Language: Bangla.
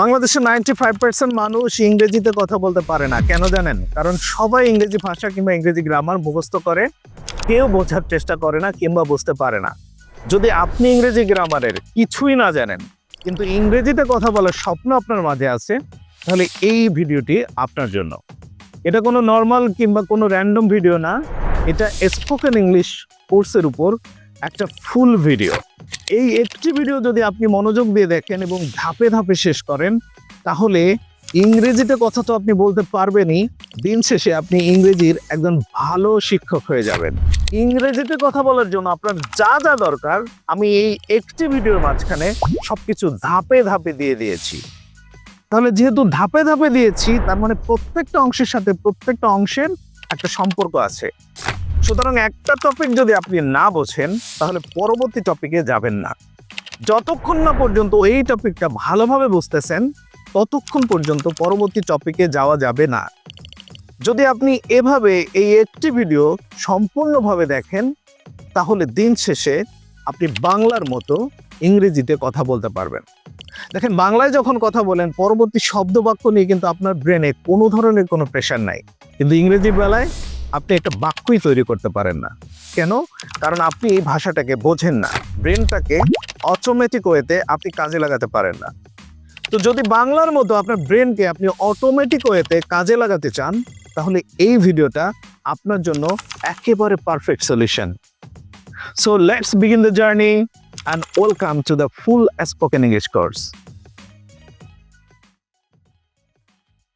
বাংলাদেশের নাইনটি ফাইভ পার্সেন্ট মানুষ ইংরেজিতে কথা বলতে পারে না। কেন জানেন? কারণ সবাই ইংরেজি ভাষা কিংবা ইংরেজি গ্রামার মুখস্থ করে, কেউ বোঝার চেষ্টা করে না কিংবা বুঝতে পারে না। যদি আপনি ইংরেজি গ্রামারের কিছুই না জানেন, কিন্তু ইংরেজিতে কথা বলার স্বপ্ন আপনার মাঝে আছে, তাহলে এই ভিডিওটি আপনার জন্য। এটা কোনো নর্মাল কিংবা কোনো র্যান্ডম ভিডিও না, এটা স্পোকেন ইংলিশ কোর্সের উপর একটা ফুল ভিডিও এই একটি ভিডিও যদি আপনি মনোযোগ দিয়ে দেখেন এবং ধাপে ধাপে শেষ করেন, তাহলে ইংরেজিতে কথা তো আপনি বলতে পারবেনই, দিন শেষে আপনি ইংরেজির একজন ভালো শিক্ষক হয়ে যাবেন। ইংরেজিতে কথা বলার জন্য আপনার যা যা দরকার, আমি এই একটি ভিডিওর মাঝখানে সবকিছু ধাপে ধাপে দিয়ে দিয়েছি। তাহলে যেহেতু ধাপে ধাপে দিয়েছি, তার মানে প্রত্যেকটা অংশের সাথে প্রত্যেকটা অংশের একটা সম্পর্ক আছে। সুতরাং একটা টপিক যদি আপনি না বোঝেন, তাহলে পরবর্তী টপিকে যাবেন না। যতক্ষণ না পর্যন্ত এই টপিকটা ভালোভাবে বুঝতেছেন, ততক্ষণ পর্যন্ত পরবর্তী টপিকে যাওয়া যাবে না। যদি আপনি এভাবে এই একটি ভিডিও সম্পূর্ণভাবে দেখেন, তাহলে দিন শেষে আপনি বাংলার মতো ইংরেজিতে কথা বলতে পারবেন। দেখেন, বাংলায় যখন কথা বলেন, পরবর্তী শব্দ বাক্য নিয়ে কিন্তু আপনার ব্রেনে কোনো ধরনের কোনো প্রেশার নাই। কিন্তু ইংরেজি বেলায় আপনি একটা বাক্যই তৈরি করতে পারেন না। কেন? কারণ আপনি এই ভাষাটাকে বোঝেন না। ব্রেনটাকে অটোমেটিক ওয়েতে আপনি কাজে লাগাতে পারেন না। তো যদি বাংলার মতো আপনার ব্রেনকে আপনি অটোমেটিক ওয়েতে কাজে লাগাতে চান, তাহলে এই ভিডিওটা আপনার জন্য একেবারে perfect solution so let's begin the journey and welcome to the full spoken English course